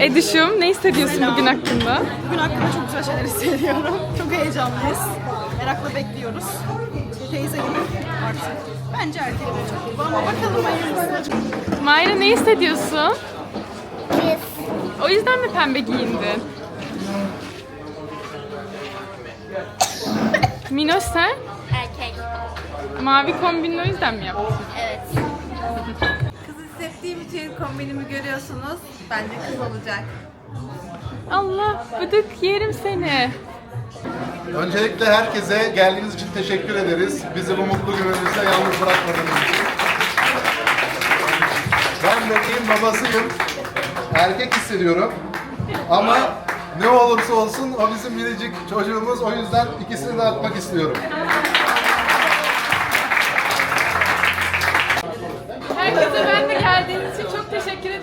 Edişim ne hissediyorsun bugün hakkında? Bugün hakkında çok güzel şeyler hissediyorum. Çok heyecanlıyız. Merakla bekliyoruz. Teyze gibi artık. Bence erkek olacak gibi ama bakalım hayırlısı. Mayra ne hissediyorsun? O yüzden mi pembe giyindin? Minoş sen? Erkek. Mavi kombini o yüzden mi yaptın? Evet. Kız hissettiğim için kombinimi görüyorsunuz. Bence kız olacak. Allah bıdık yerim seni. Öncelikle herkese geldiğiniz için teşekkür ederiz. Bizi bu mutlu günümüzde yalnız bırakmadığınız için. Ben bebeğin babasıyım. Erkek hissediyorum. Ama ne olursa olsun o bizim biricik çocuğumuz. O yüzden ikisini de atmak istiyorum. Herkese ben geldiğiniz için çok teşekkür ediyorum.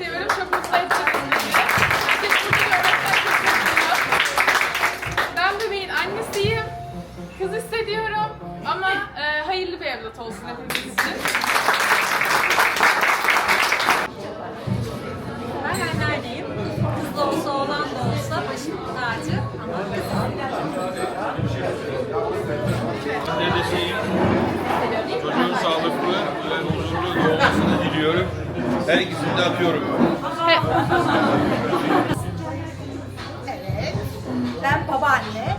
Her ikisini de atıyorum. Ben babaanne.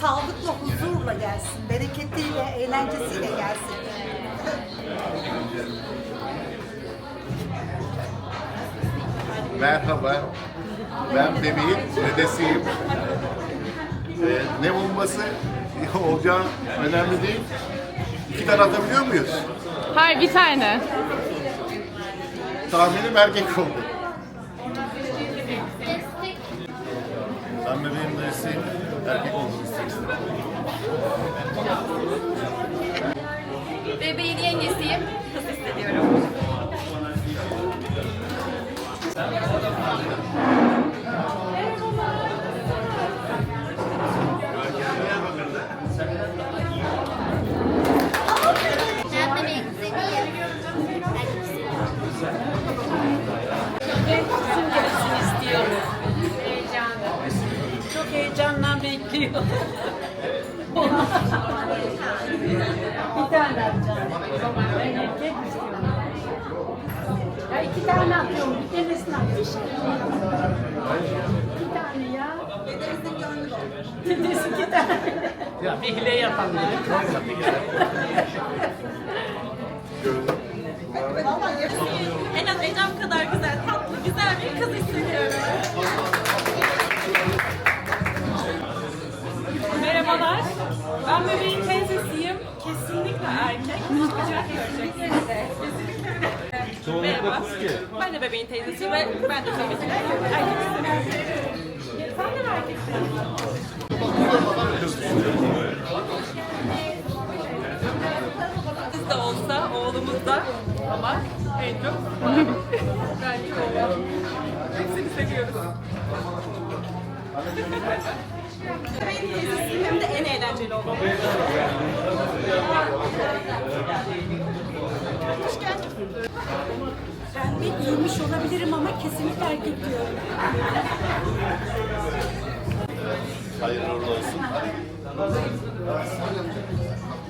Sağlıkla, huzurla gelsin. Bereketiyle, eğlencesiyle gelsin. Merhaba. Ben bebeğin dedesiyim. Ee, ne olması olacağı önemli değil. İki tane atabiliyor muyuz? Hayır bir tane. Tahminim erkek oldu. Ben bebeğin dayısıyım. Erkek olduğunu istedim. Bebeğin yengesiyim. Kız hissediyorum. Bir tane atacağım. Ben erkek istiyorum. Ya iki tane atıyorum. Bir tanesini atmışım. İki tane ya. Dedemizin gönlü Dedesi iki tane. Ya bir hile yapan En az Merhaba. Ben de bebeğin teyzesiyim ve ben de. Sen mi erkeksin? Kız da olsa, oğlumuz da ama en çok belki oğlum. Hepsini seviyoruz. Hem de en eğlenceli olan. Ben bir giymiş olabilirim ama kesinlikle erkek diyorum. Hayırlı uğurlu olsun.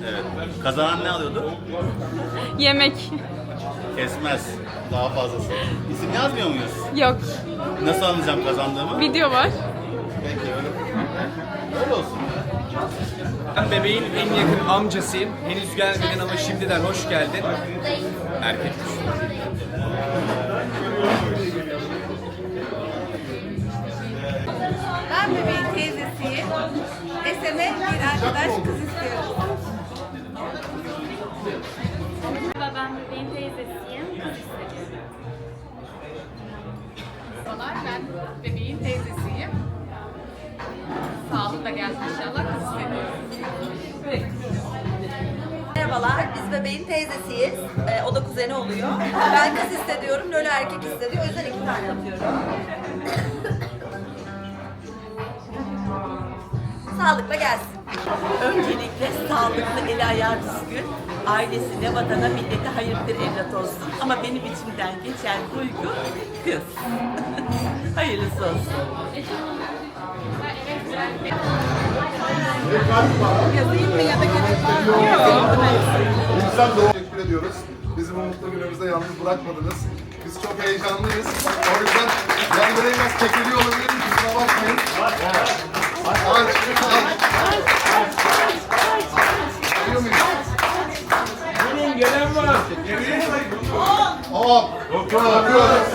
Evet. Kazanan ne alıyordu? Yemek. Kesmez. Daha fazlası. İsim yazmıyor muyuz? Yok. Nasıl anlayacağım kazandığımı? Video var. Peki öyle. Öyle olsun. Ben bebeğin en yakın amcasıyım. Henüz gelmedin ama şimdiden hoş geldin. Erkek. Ben bebeğin teyzesiyim. Eseme bir arkadaş kız istiyorum. Ben bebeğin teyzesiyim. Kız. Merhabalar, ben bebeğin teyzesiyim. Sağlıkla gelsin inşallah kız hissediyorum. Merhabalar, biz bebeğin teyzesiyiz. Ee, o da kuzeni oluyor. Ben kız hissediyorum, Lolo erkek hissediyor. O yüzden iki tane atıyorum. Sağlıkla gelsin. Öncelikle sağ sağlıklı, eli ayağı düzgün, ailesine, vatana, millete hayırlı bir evlat olsun. Ama benim içimden geçen duygu kız. Hayırlısı olsun. Yazayım mı ya da gerek var mı? İnsan doğru teşekkür ediyoruz. Bizi bu mutlu günümüzde yalnız bırakmadınız. Biz çok heyecanlıyız. O yüzden böyle biraz kekeliyor olabilir. Kusura bakmayın. Aç, aç. Duyuyor muyuz? Gelin gelen var. On, dokuz, sekiz,